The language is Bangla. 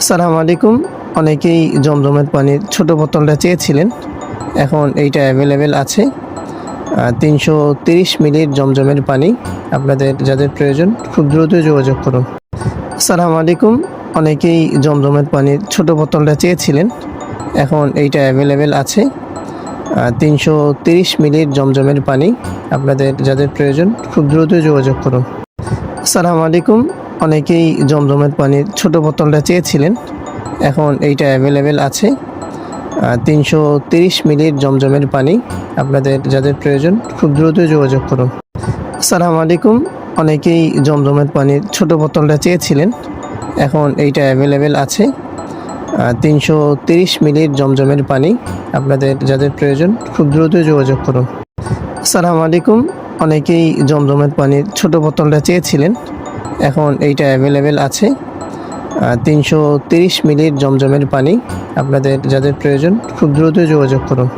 আসসালামু আলাইকুম। অনেকেই জমজমের পানির ছোট বোতলটা চেয়েছিলেন। এখন এইটা অ্যাভেলেবেল আছে। তিনশো তিরিশ মিলির জমজমের পানি আপনাদের, যাদের প্রয়োজন, খুব দ্রুত যোগাযোগ করুন। আসসালামু আলাইকুম। অনেকেই জমজমের পানির ছোট বোতলটা চেয়েছিলেন। এখন এইটা অ্যাভেলেবেল আছে। তিনশো তিরিশ মিলির জমজমের পানি আপনাদের, যাদের প্রয়োজন, খুব দ্রুত যোগাযোগ করুন। আসসালামু আলাইকুম। অনেকেই জমজমের পানির ছোট বোতলটা চেয়েছিলেন। এখন এইটা অ্যাভেলেবেল আছে। তিনশো তিরিশ মিলির জমজমের পানি। আপনাদের যাদের প্রয়োজন, খুব দ্রুত যোগাযোগ করুন। আসসালামু আলাইকুম। অনেকেই জমজমের পানির ছোট বোতলটা চেয়েছিলেন। এখন এইটা অ্যাভেলেবেল আছে। তিনশো তিরিশ মিলির জমজমের পানি। আপনাদের যাদের প্রয়োজন, খুব দ্রুত যোগাযোগ করুন। আসসালামু আলাইকুম। অনেকেই জমজমের পানির ছোট বোতলটা চেয়েছিলেন। এখন এইটা অ্যাভেলেবেল আছে। তিনশো মিলির জমজমের পানি। আপনাদের যাদের প্রয়োজন, খুব দ্রুত যোগাযোগ করুন।